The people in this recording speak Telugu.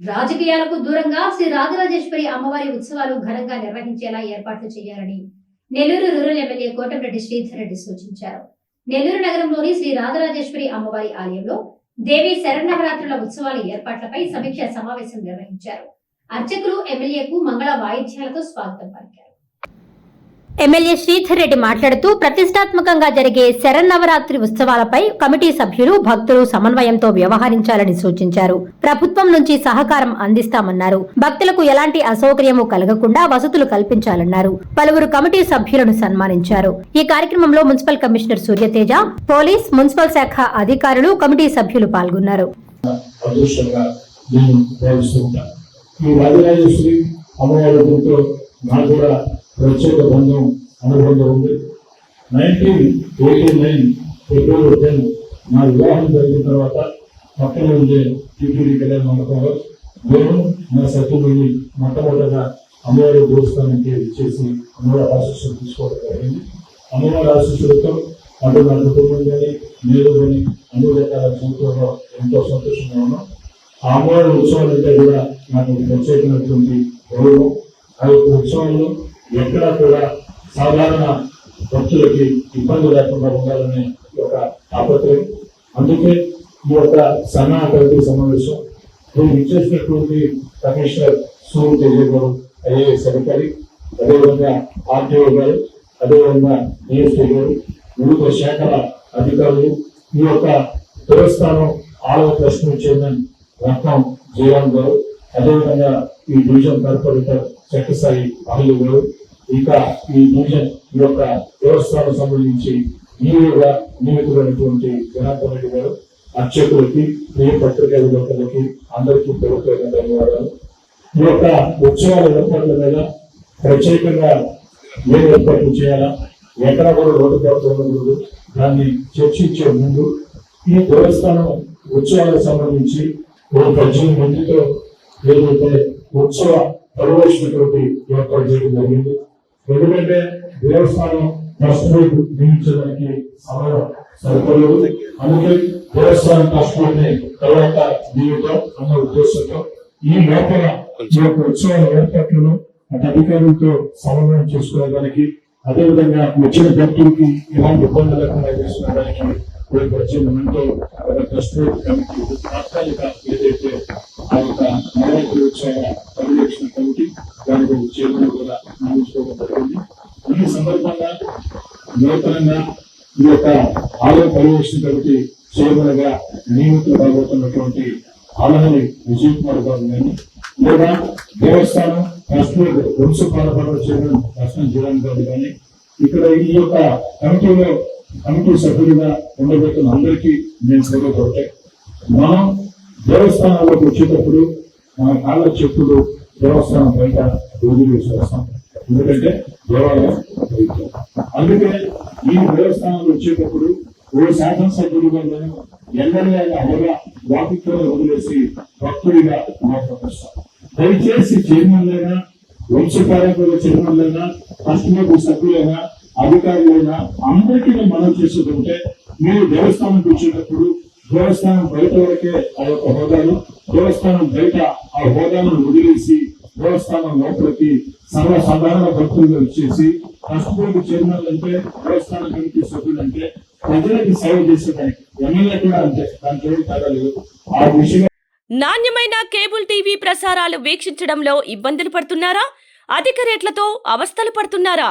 రాజకీయాలకు దూరంగా శ్రీ రాజరాజేశ్వరి అమ్మవారి ఉత్సవాలు ఘనంగా నిర్వహించేలా ఏర్పాట్లు చేయాలని నెల్లూరు రూరల్ ఎమ్మెల్యే కోటంరెడ్డి శ్రీధర్ రెడ్డి సూచించారు. నెల్లూరు నగరంలోని శ్రీ రాజరాజేశ్వరి అమ్మవారి ఆలయంలో దేవి శరణవరాత్రుల ఉత్సవాల ఏర్పాట్లపై సమీక్ష సమావేశం నిర్వహించారు. అర్చకులు ఎమ్మెల్యేకు మంగళ వాయిద్యాలతో స్వాగతం పలికారు. ఎమ్మెల్యే శ్రీధర్ రెడ్డి మాట్లాడుతూ ప్రతిష్టాత్మకంగా జరిగే శరన్నవరాత్రి ఉత్సవాలపై కమిటీ సభ్యులు భక్తులు సమన్వయంతో వ్యవహరించాలని సూచించారు. ప్రభుత్వం నుంచి సహకారం అందిస్తామన్నారు. భక్తులకు ఎలాంటి అసౌకర్యము కలగకుండా వసతులు కల్పించాలన్నారు. పలువురు కమిటీ సభ్యులను సన్మానించారు. ఈ కార్యక్రమంలో municipal commissioner Suryateja police municipal శాఖ అధికారులు కమిటీ సభ్యులు పాల్గొన్నారు. ఈ అమ్మవారి నాకు కూడా ప్రత్యేక బంధం అనుబంధం ఉంది. Nineteen eighty nine February ten నా వివాహం జరిగిన తర్వాత పక్కన ఉండే టీటీడీ కళ్యాణ మండపంలో నేను నా సభ్యులని మొట్టమొదటిగా అమ్మవారి దేవస్థానానికి చేసి అమ్మవారి ఆశీస్సులు తీసుకోవడం జరిగింది. అమ్మవారి ఆశీస్సులతో అటు నా కుటుంబం కానీ నేను కానీ అన్ని రకాల జీవితంలో ఎంతో సంతోషంగా ఉన్నాం. ఆ అమ్మవారి ఉత్సవాలు అంటే కూడా నాకు ప్రత్యేకమైనటువంటి గౌరవం. ఆ యొక్క ఉత్సవాల్లో ఎక్కడా కూడా సాధారణ భక్తులకి ఇబ్బంది లేకుండా ఉండాలనే ఒక తాపత్రయం అందుకే ఈ యొక్క సన్నా కమిటీ సమావేశం. నేను ఇచ్చేసినటువంటి కమిషనర్ సూర్య తేజ గారు ఐఏఎస్ అధికారి అదేవిధంగా ఆర్టీఓ గారు అదేవిధంగా డిఎస్పీ గారు వివిధ శాఖల అధికారులు ఈ యొక్క దేవస్థానం ఆలయ ట్రస్ట్ చైర్మన్ రత్నం జయరామ్ గారు అదేవిధంగా ఈ డివిజన్ కార్పొరేటర్ చక్కసాయి అహిలు గారు ఇంకా ఈ డివిజన్ ఈ యొక్క దేవస్థానం సంబంధించి ఈవోగా నియమితులైనటువంటి జనార్దన్ రెడ్డి గారు అర్చకులకి ప్రియ పత్రికా విలేకరులకి అందరికీ ప్రభుత్వ ధన్యవాదాలు. ఈ యొక్క ఉత్సవాల ఏర్పాట్ల మీద ప్రత్యేకంగా ఏ ఏర్పాట్లు చేయాలా? ఎక్కడ కూడా రోడ్డు ఉండకూడదు. దాన్ని చర్చించే ముందు ఈ దేవస్థానం ఉత్సవాలకు సంబంధించి ఒక పద్దెనిమిది మందితో ఏదైతే ఉత్సవ పర్యవేక్షణతోటి ఏర్పాటు చేయడం జరిగింది. ఎందుకంటే దేవస్థానం ట్రస్ట్ బోర్డు నియమించడానికి సమయం సరిపోలేదు. అందుకే దేవస్థానం ట్రస్ట్ బోర్డుని తర్వాత నియమితం అన్న ఉద్దేశంతో ఈ లోపల ఈ యొక్క ఉత్సవాల ఏర్పాట్లను అటు అధికారులతో సమన్వయం చేసుకోవడానికి అదేవిధంగా వచ్చిన భక్తులకి ఇలాంటి ఇబ్బంది లేకుండా చేసుకోవడానికి ఒక వచ్చిన మనతో ట్రస్ట్ బోర్డు కమిటీ తాత్కాలిక ఏదైతే ఆ యొక్క నవరాత్రి ఉత్సవ పర్యవేక్షణ కమిటీ దానికి ఒక చైర్మన్ కూడా నియమించుకోవడం జరిగింది ఈ సందర్భంగా నూతనంగా ఈ యొక్క ఆలయ పర్యవేక్షణ కమిటీ చైర్మన్గా నియమితులు కాబోతున్నటువంటి ఆలహరి విజయ్ కుమార్ గారు నేను లేదా దేవస్థానం ట్రస్ట్ వంశపాలపడ చైర్మన్ లక్ష్మణ్ జీవన్ గారు కానీ ఇక్కడ ఈ యొక్క కమిటీలో కమిటీ సభ్యులుగా ఉండబోతున్న అందరికీ నేను కోరుకోవటే మనం దేవస్థానాలకు వచ్చేటప్పుడు మన కాళ్ళ చెప్పులు దేవస్థానం బయట రోజులు వస్తాం. ఎందుకంటే దేవాలయం అందుకే ఈ దేవస్థానంలో వచ్చేటప్పుడు ఓ శాసనసభ్యులుగా నేను ఎమ్మెల్యే అవగా వాకిట్లో వదిలేసి భక్తుడిగా మాట్లాడుతాం దయచేసి చైర్మన్లైనా వంశపారంపర్య చైర్మన్లైనా కస్టమర్ సభ్యులైనా అధికారులైనా అందరికీ మనం చేసేదంటే మీరు దేవస్థానంకి వచ్చేటప్పుడు దేవస్థానం బయట వరకే ఆ యొక్క హోదాలు దేవస్థానం బయట ఆ హోదాను వదిలేసి దేవస్థానం లోపలికి సర్వసాధారణ భక్తులుగా వచ్చేసి కష్టపడి చైర్మన్ దేవస్థానం కమిటీ సభ్యులంటే ప్రజలకి సేవ చేసేదానికి ఎమ్మెల్యే కూడా అంతే దానికి ఏమి తేడా లేదు. ఆ విషయం నాణ్యమైన కేబుల్ టీవీ ప్రసారాలు వీక్షించడంలో ఇబ్బందులు పడుతున్నారా? అధిక రేట్లతో అవస్థలు పడుతున్నారా?